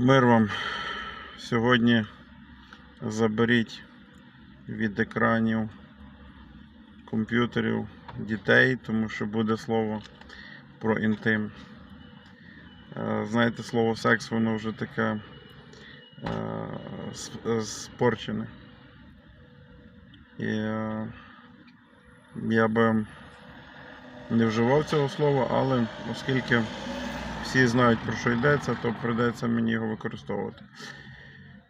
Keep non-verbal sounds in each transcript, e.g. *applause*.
Мир вам. Сьогодні заберіть від екранів комп'ютерів дітей, тому що буде слово про інтим. Е, Знаєте, слово секс, воно вже таке е, е, спорчене. І я би не вживав цього слова, але оскільки всі знають про що йдеться, то прийдеться мені його використовувати.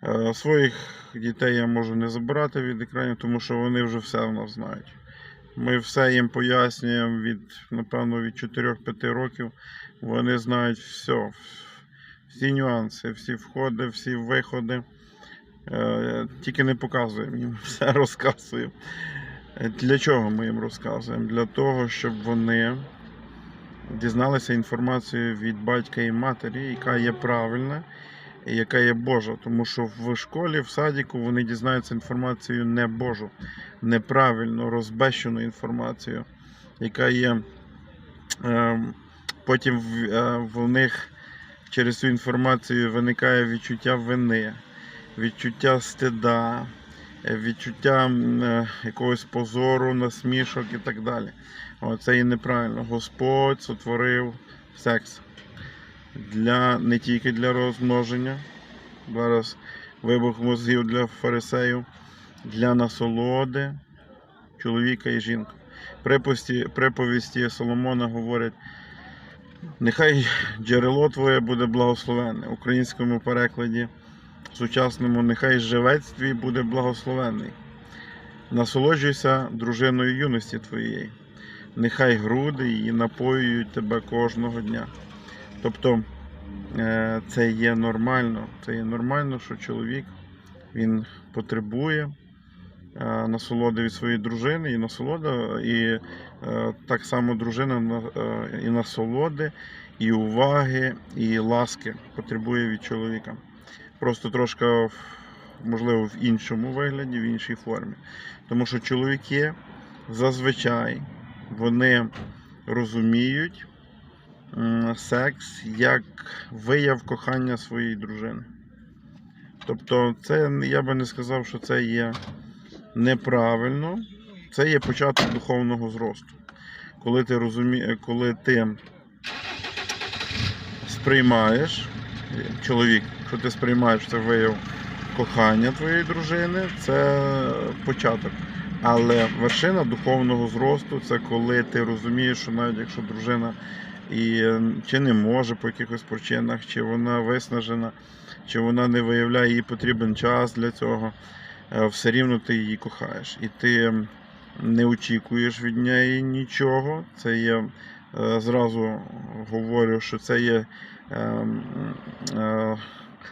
Е, Своїх дітей я можу не забирати від екранів, тому що вони вже все в нас знають. Ми все їм пояснюємо від, напевно, від 4-5 років. Вони знають все, всі нюанси, всі входи, всі виходи. Е, Тільки не показуємо їм, *laughs* все розказуємо. Для чого ми їм розказуємо? Для того, щоб вони дізналися інформацію від батька і матері, яка є правильна і яка є Божа. Тому що в школі, в садіку вони дізнаються інформацію не Божу, неправильну, розбещену інформацію, яка є е, потім в, е, в них через цю інформацію виникає відчуття вини, відчуття стида, відчуття е, якогось позору, насмішок і так далі. Це є неправильно. Господь сотворив секс для, не тільки для розмноження. Зараз вибух мозгів для фарисеїв, для насолоди чоловіка і жінки. Приповісті, приповісті Соломона говорять, нехай джерело твоє буде благословенне. В українському перекладі сучасному, нехай живець твій буде благословенний. Насолоджуйся дружиною юності твоєї нехай груди її напоюють тебе кожного дня. Тобто е, це є нормально. Це є нормально, що чоловік він потребує е, насолоди від своєї дружини, і насолода, і е, так само дружина і насолоди, і уваги, і ласки потребує від чоловіка. Просто трошки, можливо, в іншому вигляді, в іншій формі. Тому що чоловіки зазвичай вони розуміють секс як вияв кохання своєї дружини. Тобто, це я би не сказав, що це є неправильно, це є початок духовного зросту. Коли ти розумієш, коли ти сприймаєш, е, чоловік, що ти сприймаєш це вияв кохання твоєї дружини, це початок. Але вершина духовного зросту це коли ти розумієш, що навіть якщо дружина і е, чи не може по якихось причинах, чи вона виснажена, чи вона не виявляє, їй потрібен час для цього, е, все рівно ти її кохаєш. І ти не очікуєш від неї нічого. Це є е, зразу говорю, що це є ем,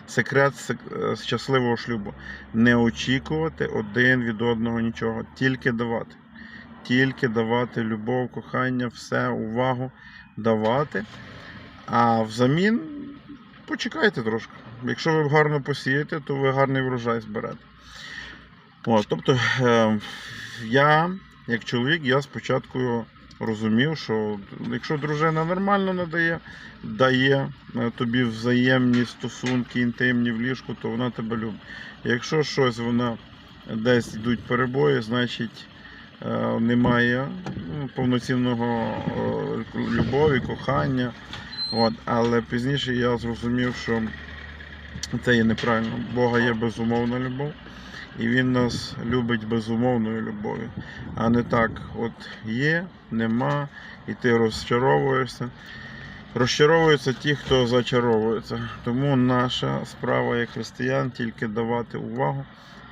секрет е, щасливого шлюбу не очікувати один від одного нічого, тільки давати. Тільки давати любов, кохання, все, увагу давати. А взамін почекайте трошки. Якщо ви гарно посієте, то ви гарний врожай зберете. От, тобто, е, я, як чоловік, я спочатку розумів, що якщо дружина нормально надає, дає е, тобі взаємні стосунки, інтимні в ліжку, то вона тебе любить. Якщо щось вона десь йдуть перебої, значить е, немає ну, повноцінного е, любові, кохання. От. Але пізніше я зрозумів, що це є неправильно. Бога є безумовна любов, і Він нас любить безумовною любов'ю. А не так, от є, нема, і ти розчаровуєшся. Розчаровуються ті, хто зачаровується. Тому наша справа як християн тільки давати увагу,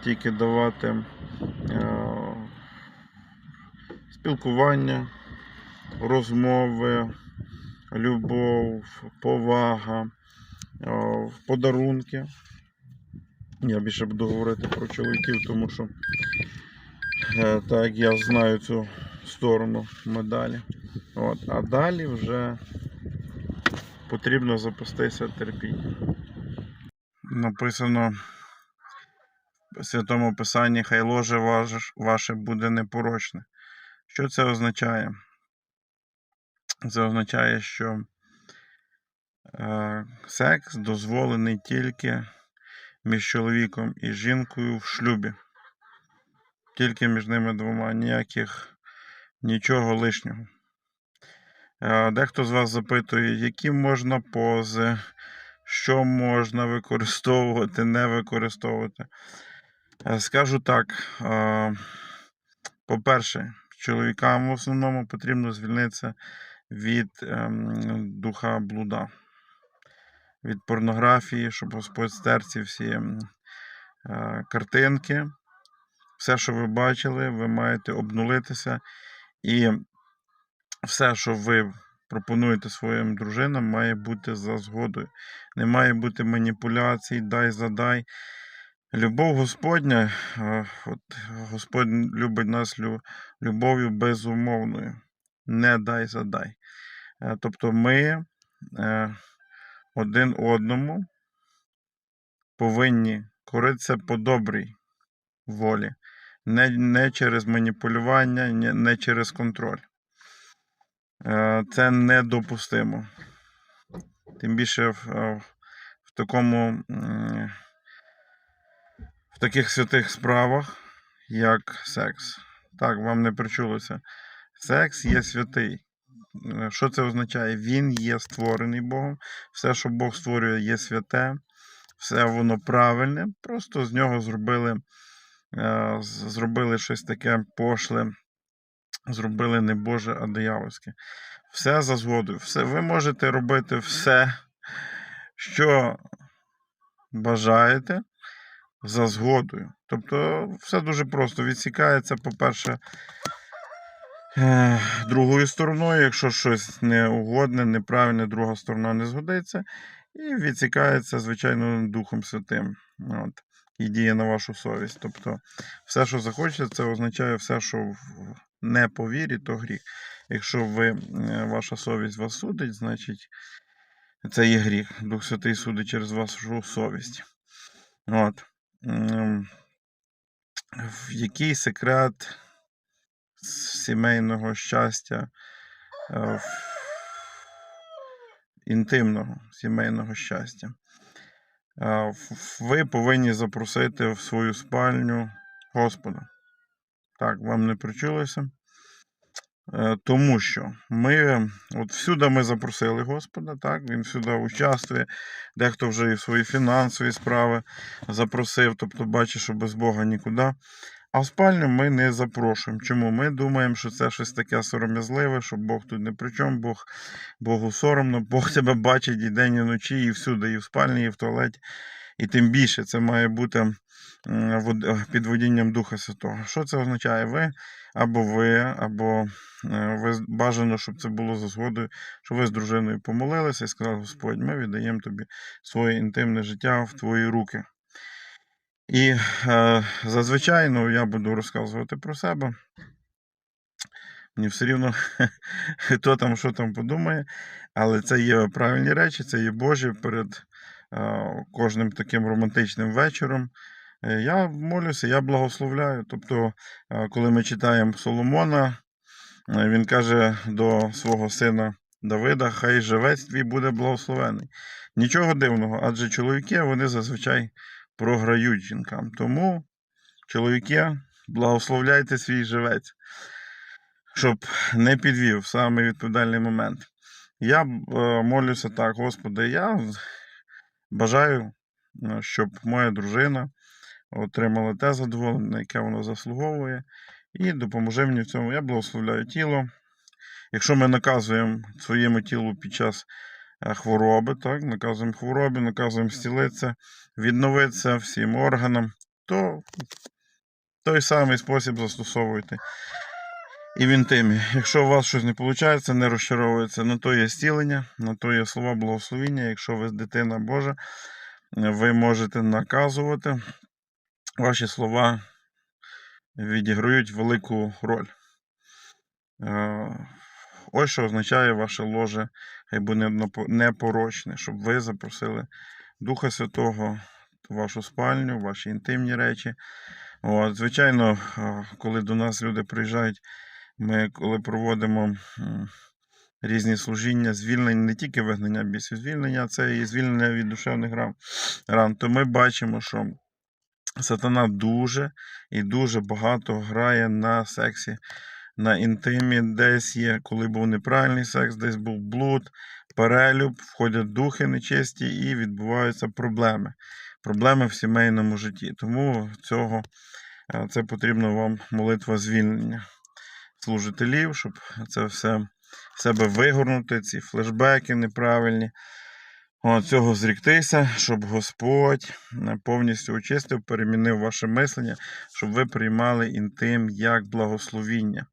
тільки давати е, спілкування, розмови, любов, повага, е, подарунки. Я більше буду говорити про чоловіків, тому що е, так я знаю цю сторону медалі. От, а далі вже потрібно запастися терпінням. Написано в Святому Писанні, хай ложе ваше буде непорочне. Що це означає? Це означає, що Е, Секс дозволений тільки між чоловіком і жінкою в шлюбі. Тільки між ними двома, ніяких нічого лишнього. Е, Дехто з вас запитує, які можна пози, що можна використовувати, не використовувати. Е, Скажу так. е, По-перше, чоловікам в основному потрібно звільнитися від ем, духа блуда, від порнографії, щоб Господь стер ці всі е, картинки. Все, що ви бачили, ви маєте обнулитися. І все, що ви пропонуєте своїм дружинам, має бути за згодою. Не має бути маніпуляцій, дай задай. Любов Господня, е, от Господь любить нас любов'ю безумовною. Не дай задай. Е, Тобто ми один одному повинні коритися по добрій волі, не, не через маніпулювання, не, не через контроль. Е, Це недопустимо. Тим більше в, е, в такому в таких святих справах, як секс. Так, вам не причулося. Секс є святий. Е, Що це означає? Він є створений Богом. Все, що Бог створює, є святе, все воно правильне. Просто з нього зробили, е, зробили щось таке пошле, зробили не Боже, а диявольське. Все за згодою. Все, ви можете робити все, що бажаєте за згодою. Тобто все дуже просто. Відсікається, по-перше, другою стороною, якщо щось неугодне, неправильне, друга сторона не згодиться. І відсікається, звичайно, Духом Святим. От, і діє на вашу совість. Тобто, все, що захочете, це означає все, що не по вірі, то гріх. Якщо ви, ваша совість вас судить, значить це є гріх. Дух Святий судить через вашу совість. От. Який секрет сімейного щастя, е, інтимного сімейного щастя? Е, Ви повинні запросити в свою спальню Господа. Так, вам не причулося. Е, Тому що ми от всюди ми запросили Господа, так, він всюди участвує, дехто вже і в свої фінансові справи запросив, тобто бачить, що без Бога нікуди. А в спальню ми не запрошуємо. Чому? Ми думаємо, що це щось таке сором'язливе, що Бог тут не при чому, Бог, Богу соромно, Бог тебе бачить і день, і вночі, і всюди, і в спальні, і в туалеті. І тим більше це має бути під водінням Духа Святого. Що це означає? Ви або ви, або е, ви бажано, щоб це було за згодою, що ви з дружиною помолилися і сказали, Господь, ми віддаємо тобі своє інтимне життя в твої руки. І е, зазвичай ну, я буду розказувати про себе. Мені все рівно, *laughs* хто там, що там подумає, але це є правильні речі, це є Божі перед е, кожним таким романтичним вечором. Е, Я молюся, я благословляю. Тобто, е, коли ми читаємо Соломона, е, він каже до свого сина Давида: Хай живець твій буде благословений. Нічого дивного, адже чоловіки вони зазвичай програють жінкам. Тому, чоловіки, благословляйте свій живець, щоб не підвів в самий відповідальний момент. Я е, молюся так, Господи, я бажаю, е, щоб моя дружина отримала те задоволення, яке вона заслуговує, і допоможи мені в цьому. Я благословляю тіло. Якщо ми наказуємо своєму тілу під час хвороби, так, наказуємо хворобі, наказуємо зцілитися, відновитися всім органам, то той самий спосіб застосовуйте. І в інтимі. Якщо у вас щось не виходить, не розчаровується, на то є зцілення, на то є слова благословіння. Якщо ви дитина Божа, ви можете наказувати. Ваші слова відіграють велику роль. Ось що означає ваше ложе, хай непорочне, щоб ви запросили Духа Святого вашу спальню, ваші інтимні речі. От, звичайно, е, коли до нас люди приїжджають, ми коли проводимо різні служіння, звільнення, не тільки вигнання бісів, звільнення це і звільнення від душевних ран. То ми бачимо, що сатана дуже і дуже багато грає на сексі, на інтимі, десь є, коли був неправильний секс, десь був блуд, перелюб, входять духи нечисті і відбуваються проблеми. Проблеми в сімейному житті. Тому цього е, це потрібно вам молитва звільнення служителів, щоб це все в себе вигорнути, ці флешбеки неправильні. Цього зріктися, щоб Господь е, повністю очистив, перемінив ваше мислення, щоб ви приймали інтим як благословіння,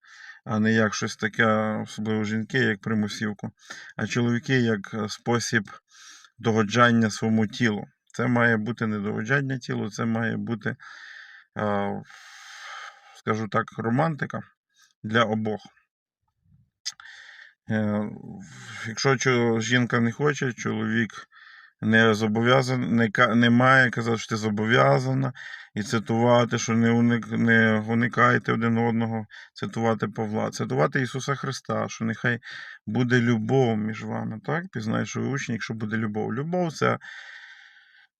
а не як щось таке, особливо жінки, як примусівку, а чоловіки як е, спосіб догоджання своєму тілу. Це має бути не догоджання тілу, це має бути, е, скажу так, романтика для обох. Е, Якщо жінка не хоче, чоловік не зобов'язаний, не, має казати, що ти зобов'язана, і цитувати, що не, уник, не уникайте один одного, цитувати Павла, цитувати Ісуса Христа, що нехай буде любов між вами. Так? Пізнаєш, що ви учні, якщо буде любов. Любов це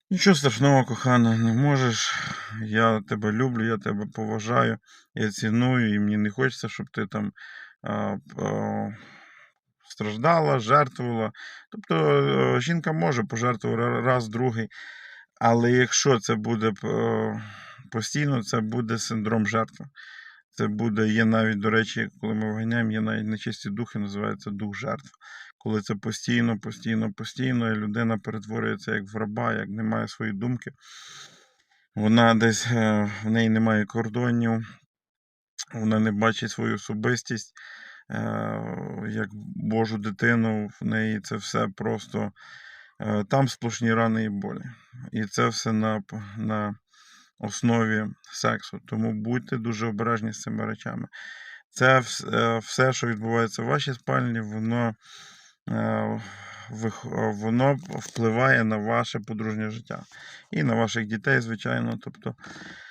нічого страшного, кохана, не можеш. Я тебе люблю, я тебе поважаю, я ціную, і мені не хочеться, щоб ти там. А, а, страждала, жертвувала. Тобто е, жінка може пожертвувати раз, другий, але якщо це буде е, постійно, це буде синдром жертви. Це буде, є навіть, до речі, коли ми вганяємо, є навіть нечисті духи, називається дух жертв. Коли це постійно, постійно, постійно, і людина перетворюється як в раба, як не має своєї думки. Вона десь е, в неї немає кордонів, вона не бачить свою особистість як Божу дитину, в неї це все просто е, там сплошні рани і болі. І це все на, на основі сексу. Тому будьте дуже обережні з цими речами. Це е, все, що відбувається в вашій спальні, воно, е, е, воно впливає на ваше подружнє життя. І на ваших дітей, звичайно. Тобто Е,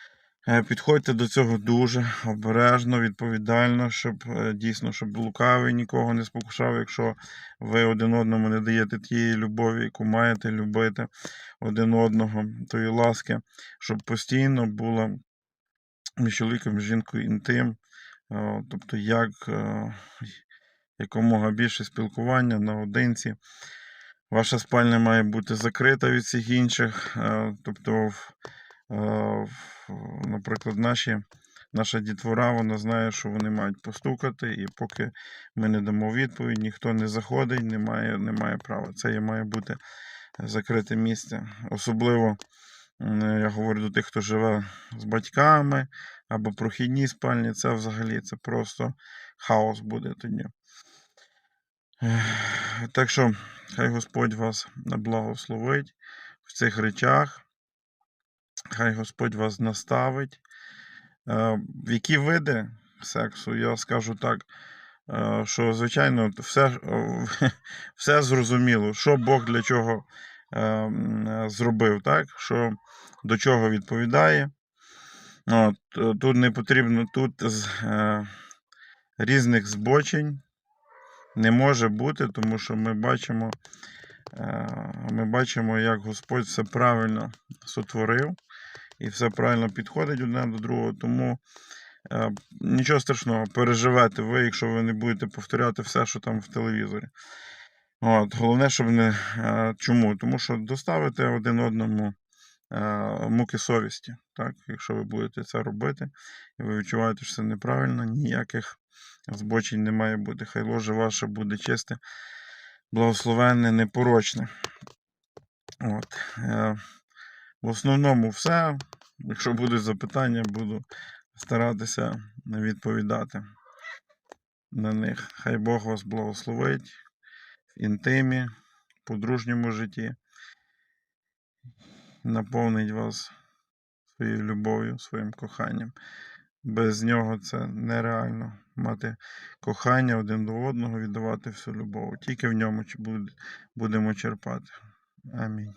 Підходьте до цього дуже обережно, відповідально, щоб е, дійсно, щоб лукавий нікого не спокушав, якщо ви один одному не даєте тієї любові, яку маєте любити один одного, тої ласки, щоб постійно було між чоловіком і жінкою інтим, е, тобто як е, якомога більше спілкування наодинці. Ваша спальня має бути закрита від всіх інших. е, Тобто, е, в- наприклад, наші, наша дітвора, вона знає, що вони мають постукати, і поки ми не дамо відповідь, ніхто не заходить, не має, не має права. Це є- має бути закрите місце. Особливо я говорю до тих, хто живе з батьками або прохідній спальні, це взагалі це просто хаос буде тоді. Так що хай Господь вас благословить в цих речах. Хай Господь вас наставить. Е, В які види сексу, я скажу так, е, що, звичайно, все, е, *laughs* все зрозуміло, що Бог для чого е, е, зробив, так? що до чого відповідає. От, е, тут не потрібно, тут з е, різних збочень не може бути, тому що ми бачимо, е, ми бачимо, як Господь все правильно сотворив і все правильно підходить одне до другого. Тому е, нічого страшного, переживете ви, якщо ви не будете повторяти все, що там в телевізорі. От, головне, щоб не. е, Чому? Тому що доставите один одному е, муки совісті. Так? Якщо ви будете це робити, і ви відчуваєте, що це неправильно, ніяких збочень не має бути. Хай ложе ваше буде чисте, благословенне, непорочне. От. е, В основному все. Якщо будуть запитання, буду старатися відповідати на них. Хай Бог вас благословить в інтимі, в подружньому житті, наповнить вас своєю любов'ю, своїм коханням. Без нього це нереально мати кохання один до одного, віддавати всю любов. Тільки в ньому будемо черпати. Амінь.